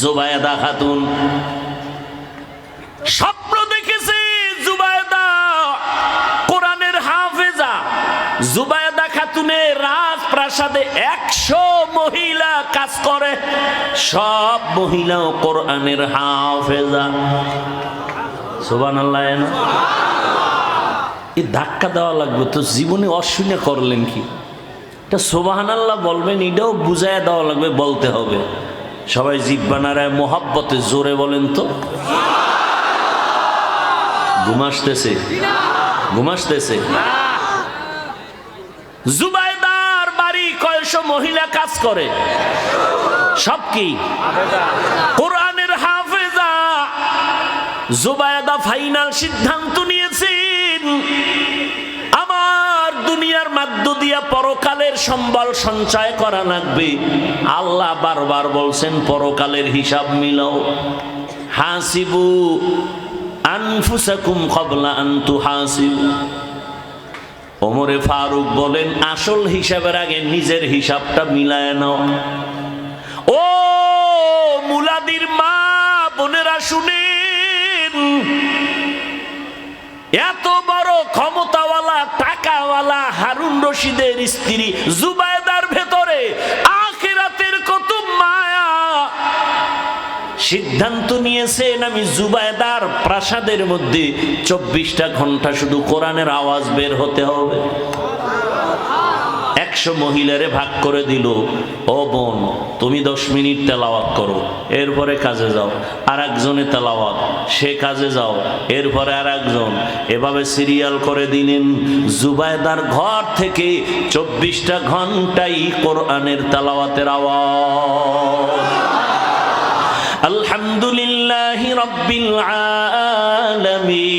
জুবায়দা খাতুন। স্বপ্ন দেখেছে জুবায়দা, কোরআনের হাফেজা। জুবায়দা খাতুনের রাজপ্রাসাদে একশো মহিলা কাজ করে, সব মহিলা কোরআনের হাফেজা। সুবান আল্লাহ এই ধাক্কা দেওয়া লাগবে, তো জীবনে অশুনে করলেন কি? এটা সোবাহান আল্লাহ বলবেন, এটাও বুঝায় দেওয়া লাগবে, বলতে হবে। সবাই জিব্বানারায় মোহাব্বতে জোরে বলেন তো। ঘুমাসতেছে ঘুমাসতেছে জুবাইদার বাড়ি কয়শো মহিলা কাজ করে? সব কি? কোরআনের হাফেজা। জুবায়দা ফাইনাল সিদ্ধান্ত নিয়েছেন পরকালের সম্বল সঞ্চয় করা লাগবে। আল্লাহ বারবার বলছেন, পরকালের হিসাব মিলাও। হাসিবু আনফুসাকুম কবলা আনতু হাসিবু। ওমরে ফারুক বলেন, আসল হিসাবের আগে নিজের হিসাবটা মিলায় নাও। ও মুলাদির মা, বোনেরা শুনেন এত বড় ক্ষমতাওয়ালা, টাকাওয়ালা হারুন রশিদের স্ত্রী জুবায়দার ভেতরে আখেরাতের কত মায়া। সিদ্ধান্ত নিয়েছেন আমি জুবায়দার প্রাসাদের মধ্যে চব্বিশটা ঘণ্টা শুধু কোরআনের আওয়াজ বের হতে হবে। একশো মহিলারে ভাগ করে দিল। ও বোন, তুমি দশ মিনিট তেলাওয়াত করো, এরপরে কাজে যাও আর একজনে তেলাওয়াত, সে কাজে যাও, এরপরে আর একজন এভাবে সিরিয়াল করে দিলেন। জুবায়দার ঘর থেকে চব্বিশটা ঘন্টাই কোরআনের তেলাওয়াতের আওয়াজ। আলহামদুলিল্লাহ রব্বিল আলামিন।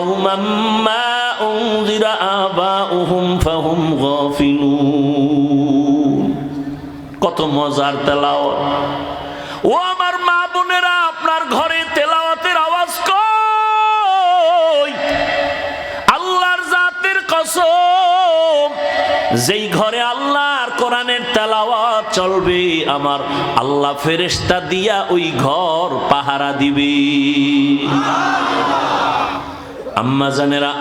মজার তেলাওয়াত। ও আমার মা বোনেরা, আপনার ঘরে তেলাওয়াতের আওয়াজ কই? আল্লাহর জাতের কসম, যেই ঘরে আল্লাহর কোরআনের তেলাওয়াত চলবে, আমার আল্লাহ ফেরেশতা দিয়া ওই ঘর পাহারা দিবে। আম্মা জানেরা,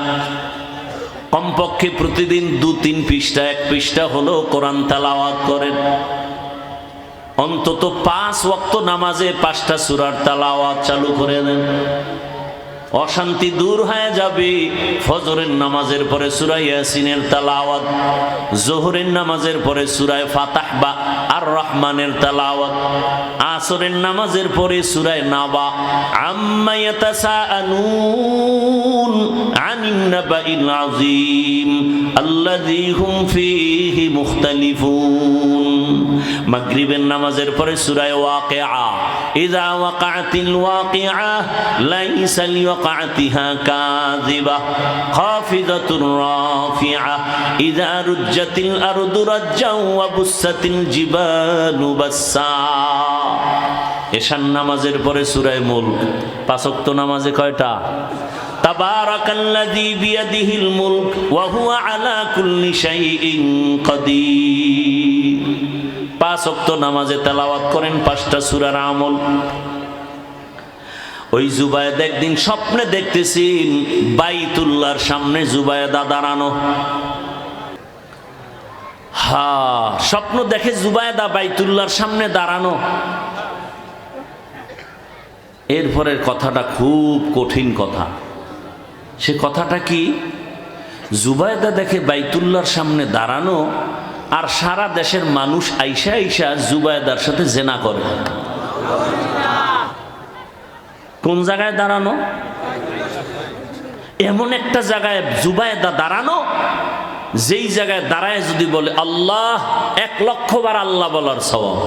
কমপক্ষে প্রতিদিন দু তিন পৃষ্ঠা, এক পৃষ্ঠা হলো কোরআন তালাওয়াত করেন। অন্তত পাঁচ ওয়াক্ত নামাজে পাঁচটা সুরার তালাওয়াত চালু করে দেন। অশান্তি দূর হয়ে যাবে। ফজরের নামাজের পরে সুরাই ইয়াসিনের তালাওয়াত, জোহরের নামাজের পরে সুরায় ফাতাহ বা আর রহমানের তালাওয়াত, আসরের নামাজের পরে সুরায় নাবা। আম্মা ইয়াতাসাআলুন আনিন নাবাইল আযীম আল্লাযী হুম ফীহি মুখতালিফুন। মাগরিবের নামাজের পরে সূরায়ে ওয়াকিআ ইযা ওয়াকাতিল ওয়াকিআ লাইসা লিওয়াকাতিহা কাযিবা, খাফিদাতুর রাফিআ, ইযা রুজ্জাতিল আরদু রাজ্জাও ওয়া বুসাতিল জিবালু বাসসা। এশান নামাজের পরে সূরায়ে মুলক পাঁচ ওয়াক্ত নামাজে কয়টা? তাবারাকাল্লাযী বিয়াদিহিল মুলক, ওয়া হুয়া আলা কুল্লি শাইইন কাদির। পাঁচ ওয়াক্ত নামাজে তেলাওয়াত করেন, পাঁচটা সুরার আমল। ওই জুবায়েদ একদিন স্বপ্নে দেখতেছি বাইতুল্লাহর সামনে জুবায়েদা দাঁড়ানো। হা, স্বপ্ন দেখে জুবায়দা বাইতুল্লাহর সামনে দাঁড়ানো। এরপরের কথাটা খুব কঠিন কথা। সে কথাটা কি? জুবায়দা দেখে বাইতুল্লাহর সামনে দাঁড়ানো আর সারা দেশের মানুষ আইসা আইসা জুবায়দার সাথে জেনা করে কোন জায়গায় দাঁড়ানো এমন একটা জায়গায় জুবায়দা দাঁড়ানো যেই জায়গায় দাঁড়ায় যদি বলে আল্লাহ এক লক্ষ বার আল্লাহ বলার সবাব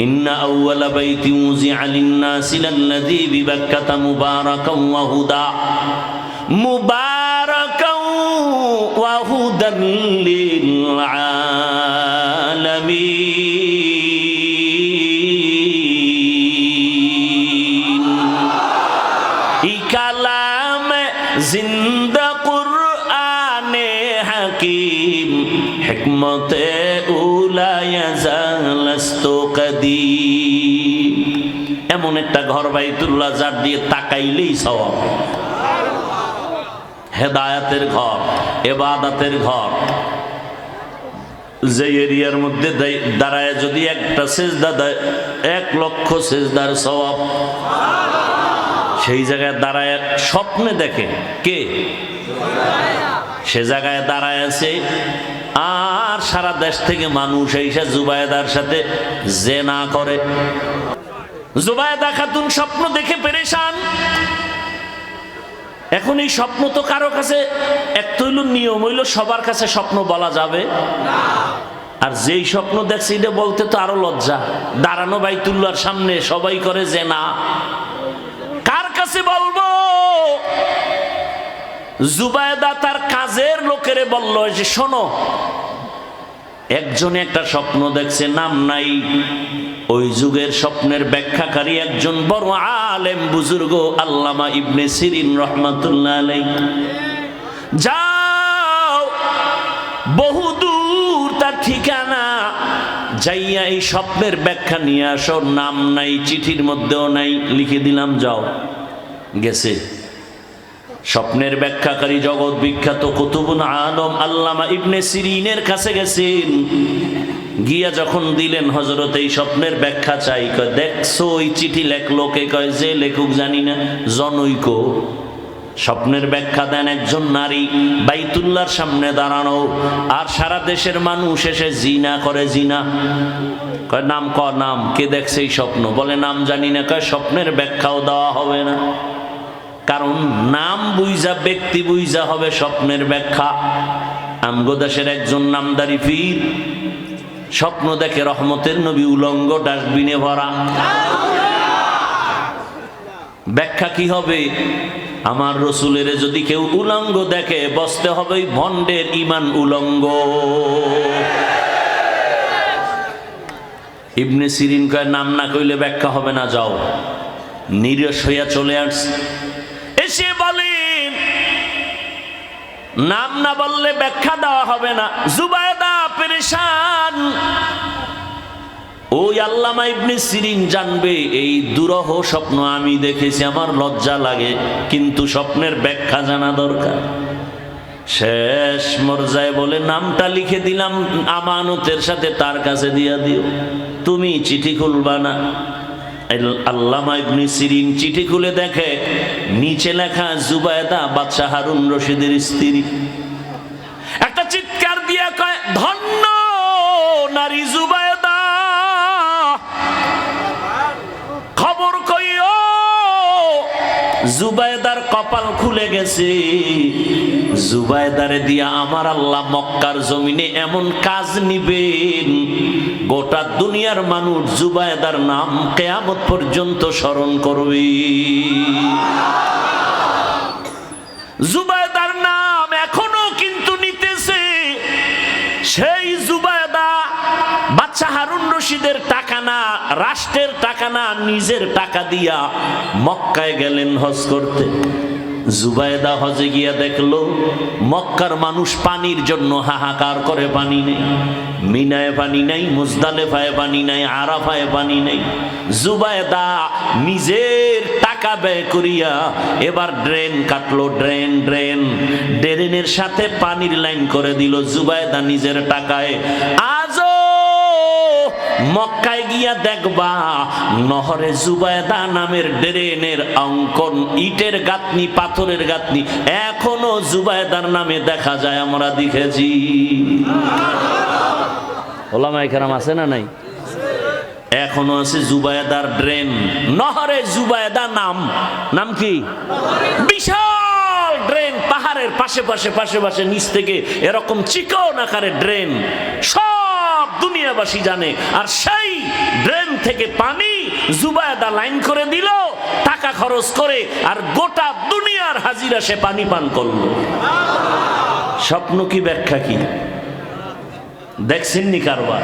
إن أول بيت وزع للناس للذي ببكة مباركا وهدى مباركا وهدى للعالمين ই কালাম জিন্দা কুরআনে হাকিম হিকমতে উলায়া জালাস্তু কদিম এমন একটা ঘর বাইতুল্লাহ যার দিয়ে তাকাইলেই সওয়াব হেদায়াতের ঘর, এবাদাতের ঘর। যে এরিয়ার মধ্যে দাঁড়ায় যদি একটা সেজদা দেয়, এক লক্ষ সেজদার সওয়াব। সেই জায়গায় দাঁড়ায়, স্বপ্নে দেখে কে? সে জায়গায় দাঁড়ায় আছে। আর সারা দেশ থেকে মানুষ এইসা জুবায়দার সাথে জেনা করে। জুবায়দা খাতুন স্বপ্ন দেখে পেরেশান। এখন এই স্বপ্ন তো কারও কাছে, এক হইল নিয়ম, হইল সবার কাছে স্বপ্ন বলা যাবে। আর যেই স্বপ্ন দেখছে, এটা বলতে তো আরও লজ্জা। দাঁড়ানো বাইতুল্লার সামনে, সবাই করে যে না। কার কাছে বলব? জুবায়দা তার কাজের লোকেরে বলল যে শোনো, একজনে একটা স্বপ্ন দেখছে, নাম নাই। ওই যুগের স্বপ্নের ব্যাখ্যাকারী একজন বড় আলেম বুজুর্গ আল্লামা ইবনে সিরিন রহমাতুল্লাহ আলাই যাও বহুদূর তার ঠিকানা, যাইয়া এই স্বপ্নের ব্যাখ্যা নিয়ে আসো। নাম নাই, চিঠির মধ্যেও নাই, লিখে দিলাম, যাও। গেছে। স্বপ্নের ব্যাখ্যাকারী জগৎ বিখ্যাত কুতুবুন আলম আল্লামা ইবনে সিরিনের কাছে গেছেন। গিয়া যখন দিলেন হজরত এই স্বপ্নের ব্যাখ্যা চাই, কয়, দেখছ ওই চিঠি লেখলো কে কয়, যে লেখক জানি না, জনৈক। স্বপ্নের ব্যাখ্যা দেন একজন নারী বাইতুল্লার সামনে দাঁড়ানো, আর সারা দেশের মানুষ এসে জিনা করে জিনা। কয়, নাম ক, নাম, কে দেখছে এই স্বপ্ন? বলে, নাম জানি না। কয়, স্বপ্নের ব্যাখ্যাও দেওয়া হবে না। কারণ নাম বুইজা, ব্যক্তি বুইজা হবে স্বপ্নের ব্যাখ্যা। আমগোদাসের একজন নামদারি পীর স্বপ্ন দেখে রহমতের নবী উলঙ্গ ডাস্টবিনে ভরা। ব্যাখ্যা কি হবে? আমার রসুলের যদি কেউ উলঙ্গ দেখে, বসতে হবে ভণ্ডের ইমান উলঙ্গ। ইবনে সিরিন কয়, নাম না কইলে ব্যাখ্যা হবে না, যাও। নিরস হইয়া চলে আসছে এসে বলেন নাম না বললে ব্যাখ্যা দেওয়া হবে না। জুবায়দা পেরেশান। ওই আল্লামা ইবনে সিরিন জানবে, এই দুরহ স্বপ্ন আমি দেখেছি, আমার লজ্জা লাগে, কিন্তু স্বপ্নের ব্যাখ্যা জানা দরকার। শেষ মর্যায় বলে নামটা লিখে দিলাম, আমানতের সাথে তার কাছে দিয়া দিও। তুমি চিঠি খুলবা না। আল- আল্লামা ইবনে সিরিন চিঠি খুলে দেখে, নিচে লেখা জুবায়দা বাদশাহ হারুন রশিদের স্ত্রী একটা চিৎকার দিয়া কয় ধন্য নারী জুবায়দা। খবর কইও, জুবায়দার কপাল খুলে গেছে। জুবায়দারে দিয়া আমার আল্লাহ মক্কার জমিনে এমন কাজ নিবেন, গোটা দুনিয়ার মানুষ জুবায়দার নাম কেয়ামত পর্যন্ত স্মরণ করবে। জুবায়দার হারুন রশিদের টাকা না, রাষ্ট্রের টাকা না, নিজের টাকা দিয়া মক্কায় গেলেন হজ করতে। জুবায়দা হজে গিয়া দেখল, মক্কার মানুষ পানির জন্য হাহাকার করে পানি নেই। মিনায় পানি নাই, মুজদালেফায় পানি নাই, আরাফায় পানি নেই। জুবায়দা নিজের টাকা ব্যয় করিয়া এবার ড্রেন কাটলো, ড্রেন ড্রেন। ড্রেনের সাথে পানির লাইন করে দিল, জুবায়দা নিজের টাকায়। আজও মক্কায় গিয়া দেখবা নহরে জুবায়দা নামের ড্রেনের অঙ্কন, ইটের গাতনি পাথরের গাতনি এখনও জুবায়দার নামে দেখা যায় আমরা দেখেছি। ওলামা এখানে আছে না নাই? এখনও আছে জুবায়দার ড্রেন। নহরে জুবায়দা নাম। নাম কি? বিশাল ড্রেন, পাহাড়ের পাশে পাশে পাশে পাশে, নিচ থেকে এরকম চিকন আকারে ড্রেন। দুনিয়াবাসী জানে। আর সেই ড্রেন থেকে পানি জুবায়দা লাইন করে দিল, টাকা খরচ করে, আর গোটা দুনিয়ার হাজিরা সে পানি পান করল। স্বপ্ন কি ব্যাখ্যা কি? দেখছেননি কারবার?